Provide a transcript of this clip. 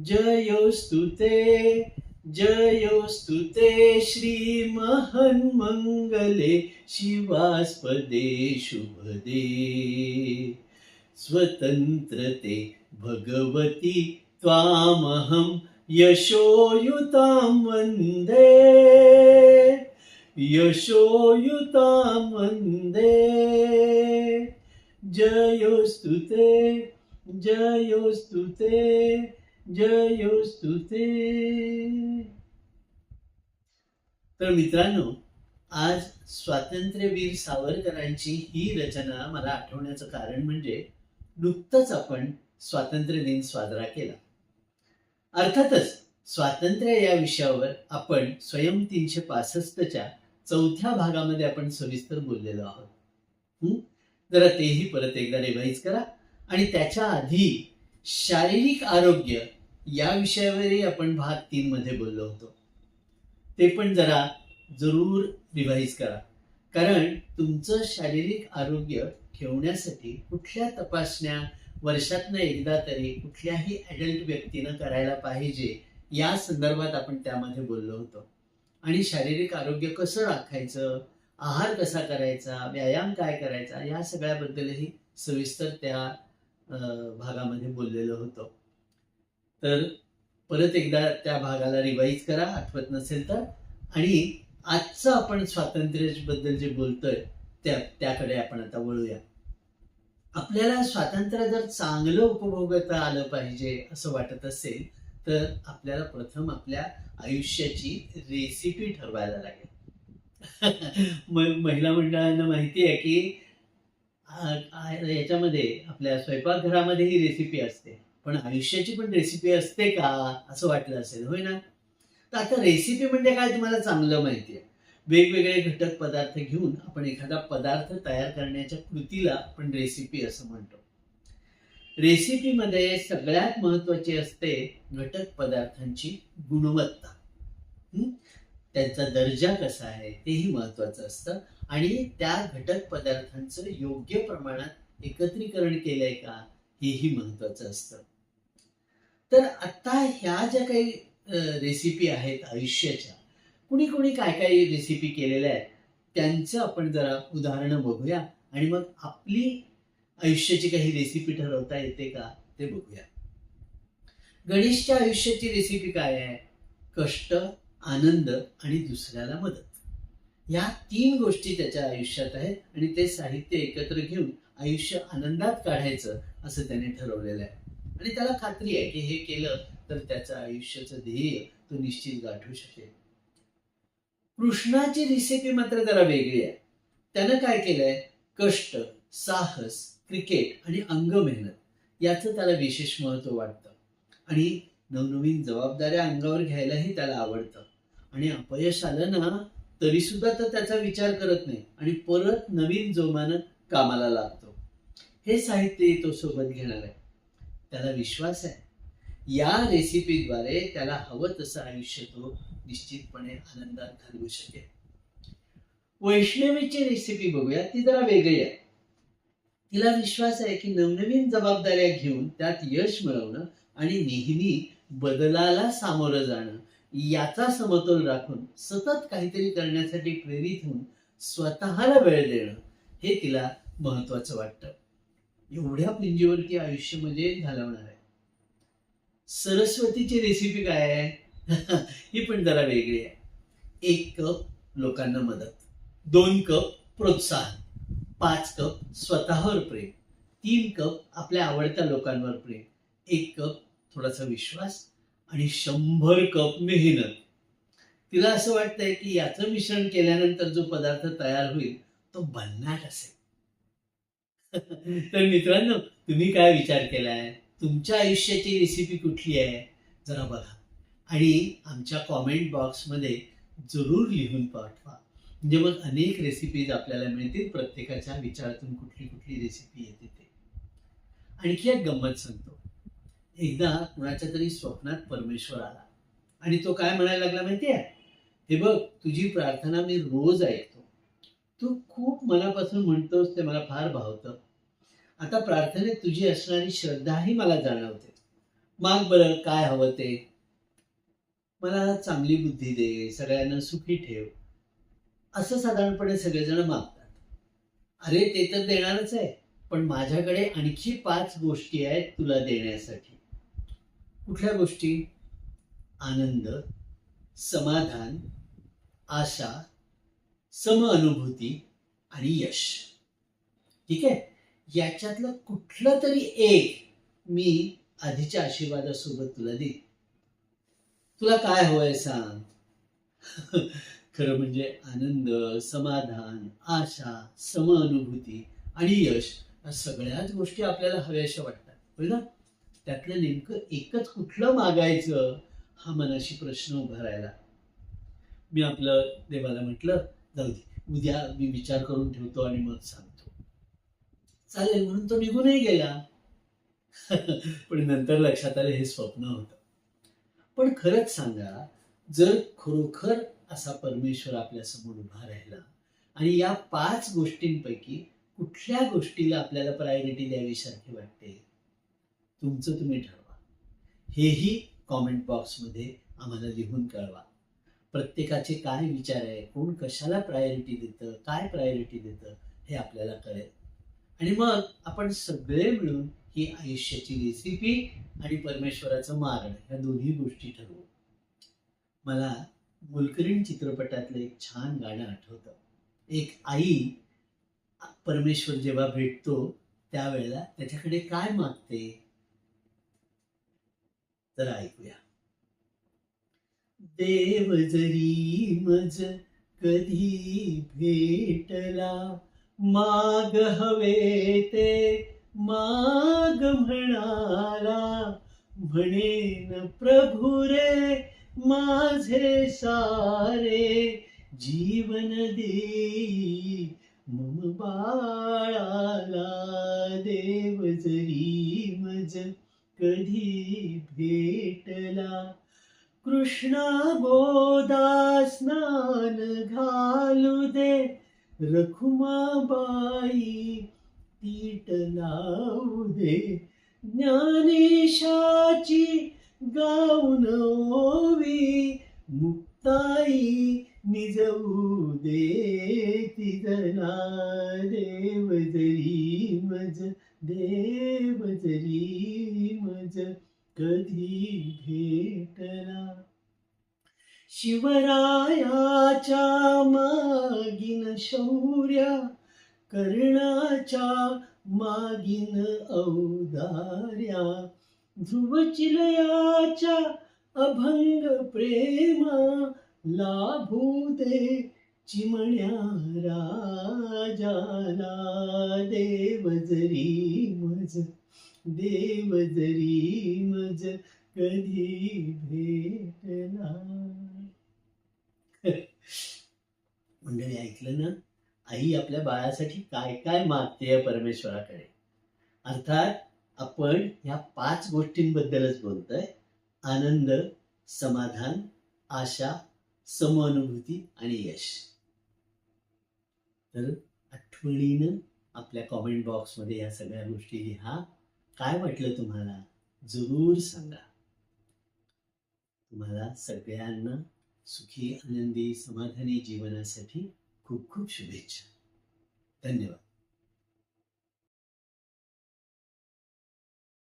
जयोस्तुते जयोस्तुते जयोस्तु ते श्रीमहन्मङ्गले शिवास्पदे शुभदे। स्वतन्त्रते भगवती त्वामहं यशोयुतां वन्दे। यशोयुतां वन्दे। जयोस्तुते जयोस्तुते जयोस्तु ते तर मित्रांनो आज स्वातंत्र्यवीर सावरकरांची ही रचना मला आठवण्याचं कारण म्हणजे नुकतंच आपण स्वातंत्र्य दिन साजरा केला अर्थातच स्वातंत्र्य या विषयावर आपण स्वयं तीनशे पासष्टच्या चौथ्या भागामध्ये आपण सविस्तर बोललेलो आहोत जरा तेही परत एकदा रिवाईज करा आणि त्याच्या आधी शारीरिक आरोग्य या विषयावरही आपण भाग तीन मध्ये बोललो होतो. ते पण जरा जरूर रिवाईज करा. कारण तुमचं शारीरिक आरोग्य ठेवण्यासाठी कुठल्या तपासण्या वर्षातनं एकदा तरी कुठल्याही ॲडल्ट व्यक्तीनं करायला पाहिजे या संदर्भात आपण त्यामध्ये बोललो होतो. आणि शारीरिक आरोग्य कसं राखायचं आहार कसा करायचा व्यायाम काय करायचा या सगळ्याबद्दलही सविस्तर त्या भागामध्ये बोललेलो होतो. तर परत एकदा त्या भागाला रिवाईज करा आठवत नसेल तर. आणि आजचं आपण स्वातंत्र्याबद्दल जे बोलतोय त्या त्याकडे आपण आता वळूया. आपल्याला स्वातंत्र्य जर चांगलं उपभोगता आलं पाहिजे असं वाटत असेल तर आपल्याला प्रथम आपल्या आयुष्याची रेसिपी ठरवायला लागेल. महिला मंडळांना माहिती आहे की याच्यामध्ये आपल्या स्वयंपाकघरामध्ये ही रेसिपी असते. पण आयुष्याची पण रेसिपी असते का? असं वाटलं असेल. होय ना? तर आता रेसिपी म्हणजे काय तुम्हाला चांगलं माहिती आहे वेगवेगळे घटक पदार्थ घेऊन आपण एखादा पदार्थ तयार करण्याच्या कृतीला आपण रेसिपी असं म्हणतो. रेसिपीमध्ये सगळ्यात महत्वाची असते घटक पदार्थांची गुणवत्ता. त्यांचा दर्जा कसा आहे तेही महत्वाचं असतं. आणि त्या घटक पदार्थांचं योग्य प्रमाणात एकत्रीकरण केलंय का हेही महत्वाचं असतं. तर आता ह्या ज्या काही रेसिपी आहेत आयुष्याच्या कुणी कुणी काय काय रेसिपी केलेल्या आहेत त्यांचं आपण जरा उदाहरणं बघूया आणि मग आपली आयुष्याची काही रेसिपी ठरवता येते का ते बघूया. गणेशच्या आयुष्याची रेसिपी काय आहे? कष्ट आनंद आणि दुसऱ्याला मदत. या तीन गोष्टी त्याच्या आयुष्यात आहेत आणि ते साहित्य एकत्र घेऊन आयुष्य आनंदात काढायचं असं त्याने ठरवलेलं आहे. आणि त्याला खात्री आहे की हे केलं तर त्याचं आयुष्याचं ध्येय तो निश्चित गाठू शकेल. कृष्णाची रेसिपी मात्र जरा वेगळी आहे. त्यानं काय केलंय? कष्ट साहस क्रिकेट आणि अंग मेहनत याचं त्याला विशेष महत्त्व वाटतं. आणि नवनवीन जबाबदाऱ्या अंगावर घ्यायलाही त्याला आवडतं. आणि अपयश आलं ना तरी सुद्धा तर त्याचा विचार करत नाही आणि परत नवीन जोमानं कामाला लागतो. हे साहित्य तो सोबत घेणार आहे. त्याला विश्वास आहे. या रेसिपीद्वारे त्याला हवं तसं आयुष्य तो निश्चितपणे आनंदात घालवू शकेल. वैष्णवीची रेसिपी बघूया ती जरा वेगळी आहे. तिला विश्वास आहे की नवनवीन जबाबदाऱ्या घेऊन त्यात यश मिळवणं आणि नेहमी बदलाला सामोरं जाणं याचा समतोल राखून सतत काहीतरी करण्यासाठी प्रेरित होऊन स्वतःला वेळ देणं हे तिला महत्वाचं वाटतं. एवढ्या पिंजीवरती आयुष्य म्हणजे घालवणार आहे. सरस्वतीची रेसिपी काय आहे? ही पण जरा वेगळी आहे. एक कप लोकांना मदत दोन कप प्रोत्साहन पाच कप स्वतःवर प्रेम तीन कप आपल्या आवडत्या लोकांवर प्रेम एक कप थोडासा विश्वास आणि शंभर कप मेहनत. तिला असं वाटतंय की याचं मिश्रण केल्यानंतर जो पदार्थ तयार होईल तो भन्नाट असेल. तर मित्रांनो तुम्ही काय विचार केलाय? तुमच्या आयुष्याची रेसिपी कुठली आहे? जरा बघा. आणि आमच्या कॉमेंट बॉक्समध्ये जरूर लिहून पाठवा. म्हणजे मग अनेक रेसिपीज आपल्याला मिळतील. प्रत्येकाच्या विचारातून कुठली कुठली रेसिपी येते ते. आणखी एक गंमत सांगतो. एकदा कुणाच्या तरी स्वप्नात परमेश्वर आला. आणि तो काय म्हणायला लागला माहिती आहे हे बघ तुझी प्रार्थना मी रोज ऐकतो. तू खूप मनापासून म्हणतोस ते मला फार भावतं. आता प्रार्थनेत तुझी असणारी श्रद्धाही मला जाणवते. माग बरं काय हवं ते? मला चांगली बुद्धी दे सगळ्यांना सुखी ठेव. असं साधारणपणे सगळेजण मागतात. अरे ते तर देणारच आहे पण माझ्याकडे आणखी पाच गोष्टी आहेत तुला देण्यासाठी. कुठल्या गोष्टी? आनंद समाधान आशा सम अनुभूती आणि यश. ठीक आहे? याच्यातलं कुठलं तरी एक मी आधीच्या आशीर्वादासोबत तुला देईन. तुला काय हवंय सांग? खरं म्हणजे आनंद समाधान आशा समअनुभूती आणि यश या सगळ्याच गोष्टी आपल्याला हव्याशा वाटतात. होय ना? त्यातलं नेमकं एकच कुठलं मागायचं हा मनाशी प्रश्न उभा राहिला. मी आपलं देवाला म्हटलं जाऊ दे उद्या मी विचार करून ठेवतो आणि मग सांगतो. चालेल म्हणून तो निघूनही गेला. पण नंतर लक्षात आले हे स्वप्न होतं. पण खरंच सांगा जर खरोखर असा परमेश्वर आपल्यासमोर उभा राहिला आणि या पाच गोष्टींपैकी कुठल्या गोष्टीला आपल्याला प्रायोरिटी द्यावीसारखी वाटते तुमचं तुम्ही ठरवा. हेही कॉमेंट बॉक्समध्ये आम्हाला लिहून कळवा. प्रत्येकाचे काय विचार आहे कोण कशाला प्रायोरिटी देतं काय प्रायोरिटी देतं हे आपल्याला कळेल. आणि मग आपण सगळे मिळून ही आयुष्याची रेसिपी आणि परमेश्वराचं मारण ह्या दोन्ही गोष्टी ठरवू. मला मोलकरीण चित्रपटातलं एक छान गाणं आठवतं. एक आई परमेश्वर जेव्हा भेटतो त्यावेळेला त्याच्याकडे काय मागते? तर ऐकूया. देव जरी मज कधी भेटला माग हवे ते माग म्हणाला म्हणेन प्रभू रे माझे सारे जीवन देई मम बाळाला देव जरी मज कधी भेटला. कृष्णा गोदा स्नान घालू दे रखुमाबाई तीट लावू दे. ज्ञानेशाची गाऊन ओवी मुक्ताई निजवू दे. तिजना देव जरी मज देव जरी मज कधी भेटला? शिवरायाच्या मा शौर्या कर्णाच्या मागिन औदार्या ध्रुवचिलयाच्या अभंग प्रेमा लाभू दे चिमण्या राजाला. देव जरी मज देव जरी मज कधी भेटला मंडळी ऐकलं ना? आई आपल्या बाळासाठी काय काय मागते परमेश्वराकडे? अर्थात आपण ह्या पाच गोष्टींबद्दलच बोलतोय. आनंद समाधान आशा समानुभूती आणि यश. तर आठवणीनं आपल्या कॉमेंट बॉक्समध्ये या सगळ्या गोष्टी लिहा. काय वाटलं तुम्हाला? जरूर सांगा. तुम्हाला सगळ्यांना सुखी आनंदी समाधानी जीवनासाठी खूप खूप शुभेच्छा. धन्यवाद.